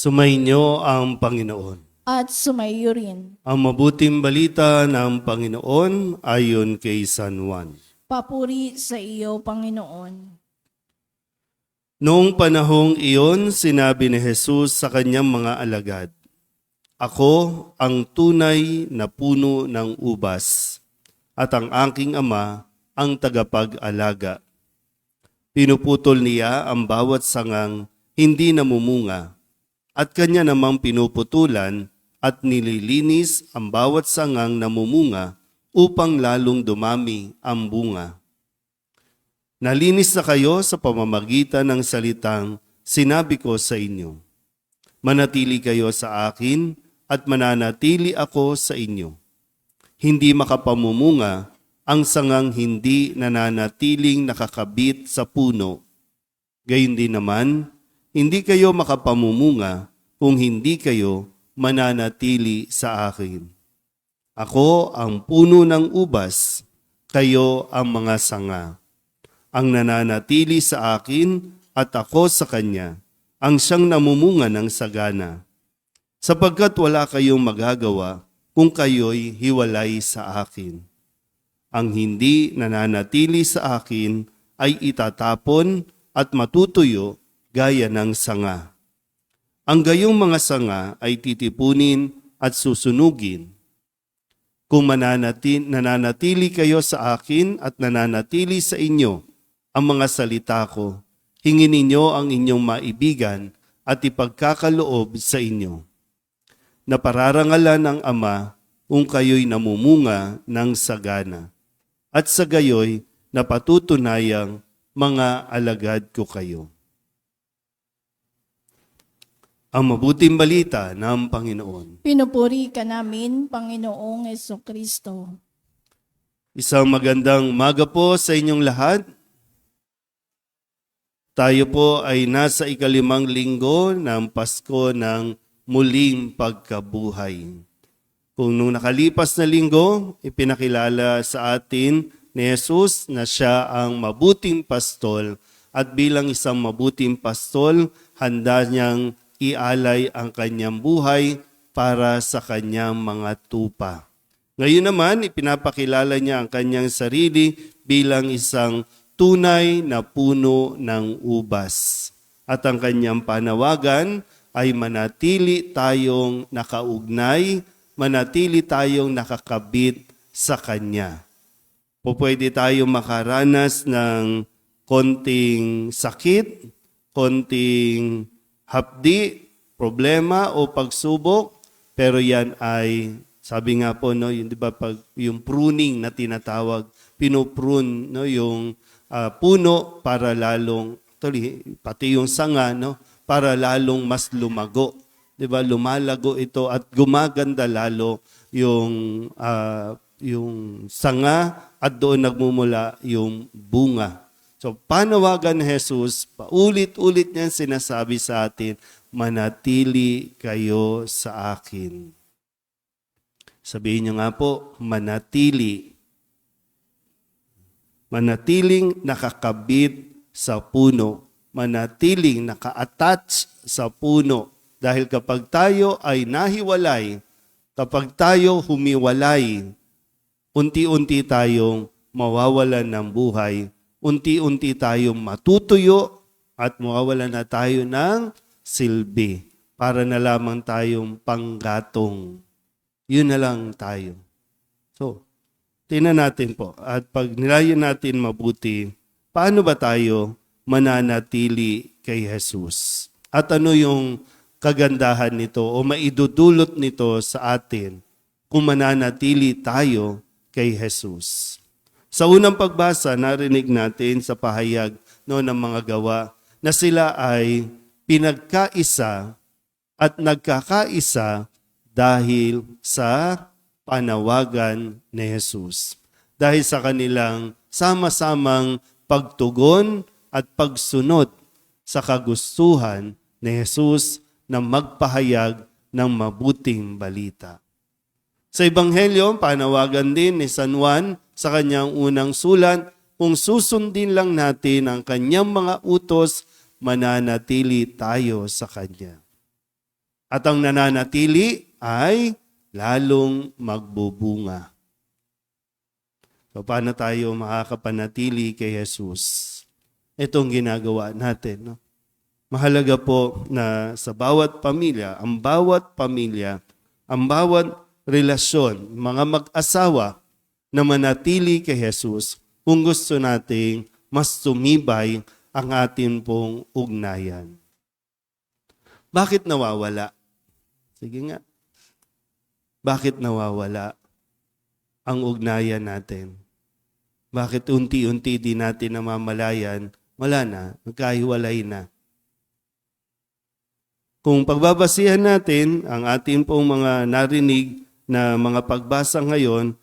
Sumainyo ang Panginoon. at sumaiyo rin. Ang mabuting balita ng Panginoon ayon kay San Juan. Papuri sa iyo, Panginoon. Noong panahong iyon, sinabi ni Jesus sa kanyang mga alagad, Ako ang tunay na puno ng ubas, at ang aking ama ang tagapag-alaga. Pinuputol niya ang bawat sangang hindi namumunga, at kanya namang pinuputulan at nililinis ang bawat sangang namumunga upang lalong dumami ang bunga. Nalinis na kayo sa pamamagitan ng salitang sinabi ko sa inyo. Manatili kayo sa akin at mananatili ako sa inyo. Hindi makapamumunga ang sangang hindi nananatiling nakakabit sa puno. Gayun din naman, hindi kayo makapamumunga kung hindi kayo mananatili sa akin. Ako ang puno ng ubas, kayo ang mga sanga ang nananatili sa akin at ako sa kanya, ang siyang namumunga ng sagana. Sapagkat wala kayong magagawa kung kayo'y hiwalay sa akin. Ang hindi nananatili sa akin ay itatapon at matutuyo gaya ng sanga. Ang gayong mga sanga ay titipunin at susunugin. Kung mananati, nananatili kayo sa akin at nananatili sa inyo, ang mga salita ko. Hingin ninyo ang inyong maibigan at ipagkakaloob sa inyo. Napararangalan ng Ama kung kayo'y namumunga ng sagana. At sa gayoy, napatutunayang mga alagad ko kayo. Ang mabuting balita ng Panginoon. Pinupuri ka namin, Panginoong Yeso Kristo. Isang magandang umaga po sa inyong lahat. Tayo po ay nasa ikalimang linggo ng Pasko ng muling pagkabuhay. Kung nung nakalipas na linggo, ipinakilala sa atin ni Jesus na siya ang mabuting pastol at bilang isang mabuting pastol, handa niyang ialay ang kanyang buhay para sa kanyang mga tupa. Ngayon naman, ipinapakilala niya ang kanyang sarili bilang isang tunay na puno ng ubas. At ang kanyang panawagan ay manatili tayong nakaugnay, manatili tayong nakakabit sa Kanya. Po pwede tayo makaranas ng konting sakit, konting hapdi, problema o pagsubok, pero yan ay, sabi nga po, no, yung, di ba, pag, yung pruning na tinatawag, pinoprune no, yung ah, puno para lalong, actually, pati yung sanga, no, para lalong mas lumago. 'Di ba? Lumalago ito at gumaganda lalo yung ah, yung sanga at doon nagmumula yung bunga. So, panawagan ni Jesus, paulit-ulit niyan sinasabi sa atin, manatili kayo sa akin. Sabihin niyo nga po, manatili. Manatiling nakakabit sa puno. Manatiling naka-attach sa puno. Dahil kapag tayo ay nahiwalay, kapag tayo humiwalay, unti-unti tayong mawawalan ng buhay, unti-unti tayong matutuyo at mawawalan na tayo ng silbi para na lamang tayong panggatong. Yun na lang tayo. So, tingnan natin po. At pag nilayan natin mabuti, paano ba tayo mananatili kay Jesus? At ano yung kagandahan nito o maidudulot nito sa atin kung mananatili tayo kay Jesus? Sa unang pagbasa, narinig natin sa pahayag no, ng mga gawa na sila ay pinagkaisa at nagkakaisa dahil sa panawagan ni Jesus. Dahil sa kanilang sama-samang pagtugon at pagsunod sa kagustuhan ni Jesus na magpahayag ng mabuting balita. Sa Ebanghelyo, panawagan din ni San Juan sa kanyang unang sulat, kung susundin lang natin ang kanyang mga utos, mananatili tayo sa kanya. At ang nananatili ay lalong magbubunga. So, paano tayo makakapanatili kay Jesus? Itong ginagawa natin. No? Mahalaga po na sa bawat pamilya, ang bawat pamilya, ang bawat relasyon, mga mag-asawa na manatili kay Jesus kung gusto nating mas tumibay ang atin pong ugnayan. Bakit nawawala? Sige nga. Bakit nawawala ang ugnayan natin? Bakit unti-unti di natin namamalayan, wala na, nagkahiwalay na. Kung pagbabasihan natin ang ating pong mga narinig na mga pagbasa ngayon,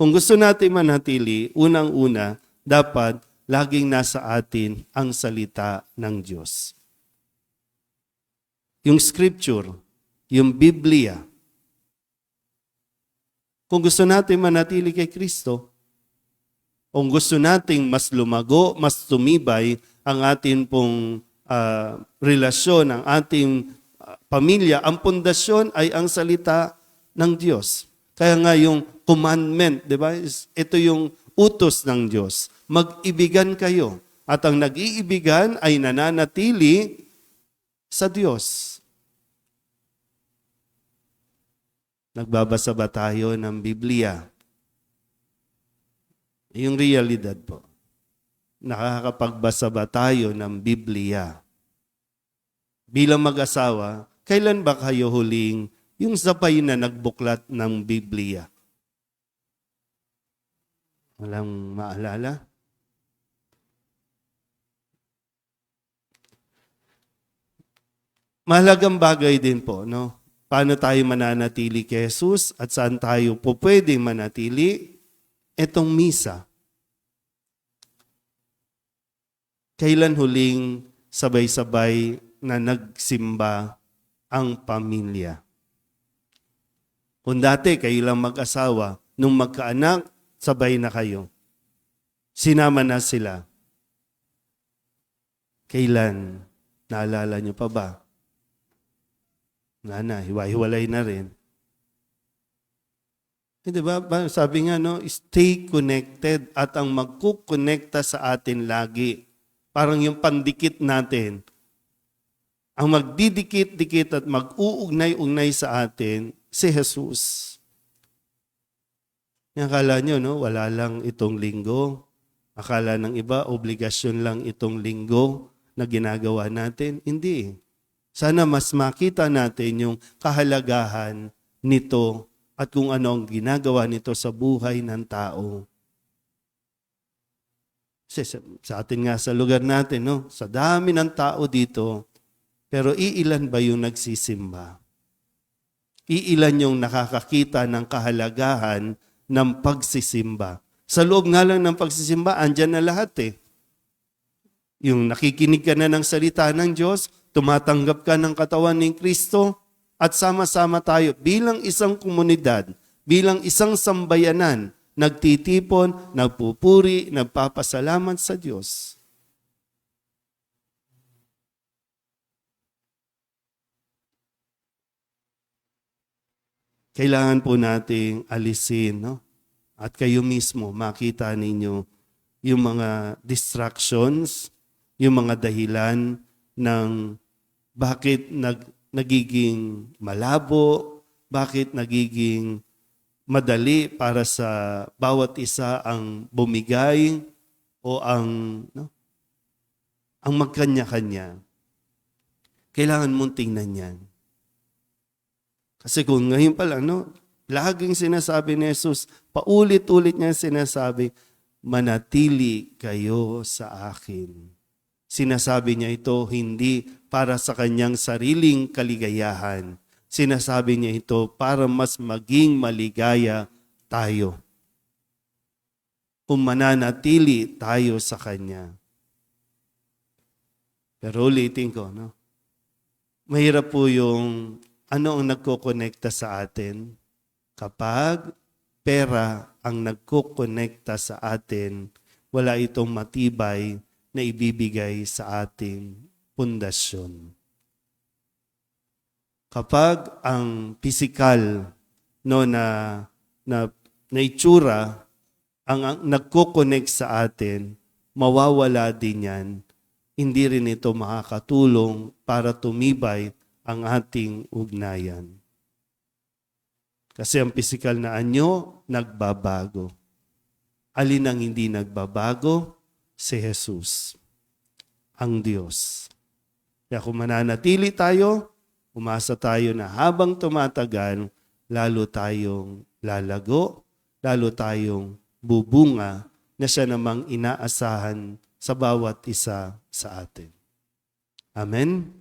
kung gusto natin manatili, unang-una, dapat laging nasa atin ang salita ng Diyos. Yung scripture, yung Biblia. Kung gusto natin manatili kay Kristo, kung gusto nating mas lumago, mas tumibay ang ating pong ah, relasyon, ang ating ah, pamilya, ang pundasyon ay ang salita ng Diyos. Kaya nga yung commandment, di ba? Ito yung utos ng Diyos. Mag-ibigan kayo. At ang nag-iibigan ay nananatili sa Diyos. Nagbabasa ba tayo ng Biblia? Yung realidad po. Nakakapagbasa ba tayo ng Biblia? Bilang mag-asawa, kailan ba kayo huling yung sabay na nagbuklat ng Biblia? Walang maalala? Mahalagang bagay din po, no? Paano tayo mananatili kay Jesus at saan tayo po pwedeng manatili? Etong misa. Kailan huling sabay-sabay na nagsimba ang pamilya? Kung dati kayo lang mag-asawa, nung magkaanak, sabay na kayo. Sinama na sila. Kailan? Naalala nyo pa ba? Wala na, hiwa-hiwalay na rin. Eh, di ba? Ba- Sabi nga, no, stay connected at ang magkukonekta sa atin lagi. Parang yung pandikit natin. Ang magdidikit-dikit at mag-uugnay-ugnay sa atin, si Jesus. Akala nyo, no, wala lang itong linggo. Akala ng iba, obligasyon lang itong linggo na ginagawa natin. Hindi. Sana mas makita natin yung kahalagahan nito at kung ano ang ginagawa nito sa buhay ng tao. Kasi sa, sa atin nga sa lugar natin, no, sa dami ng tao dito, pero iilan ba yung nagsisimba? Iilan yung nakakakita ng kahalagahan ng pagsisimba? Sa loob nga lang ng pagsisimba, andyan na lahat eh. Yung nakikinig ka na ng salita ng Diyos, tumatanggap ka ng katawan ni Kristo, at sama-sama tayo bilang isang komunidad, bilang isang sambayanan, nagtitipon, nagpupuri, nagpapasalamat sa Diyos. Kailangan po nating alisin, no? At kayo mismo makita ninyo yung mga distractions, yung mga dahilan ng bakit nag, nagiging malabo, bakit nagiging madali para sa bawat isa ang bumigay o ang no, ang magkanya-kanya. Kailangan mong tingnan yan. Kasi kung ngayon pa no, laging sinasabi ni Jesus, paulit-ulit niya sinasabi, manatili kayo sa akin. Sinasabi niya ito hindi para sa kanyang sariling kaligayahan. Sinasabi niya ito para mas maging maligaya tayo. Kung mananatili tayo sa Kanya. Pero ulitin ko, no? Mahirap po yung ano ang nagkokonekta sa atin kapag pera ang nagkokonekta sa atin, wala itong matibay na ibibigay sa ating pundasyon. kapag ang physical no na na, na ang, ang nagko-connect sa atin, mawawala din yan. Hindi rin ito makakatulong para tumibay ang ating ugnayan. Kasi ang physical na anyo, nagbabago. Alin ang hindi nagbabago? Si Jesus, ang Diyos. Kaya kung mananatili tayo, umasa tayo na habang tumatagal, lalo tayong lalago, lalo tayong bubunga na siya namang inaasahan sa bawat isa sa atin. Amen?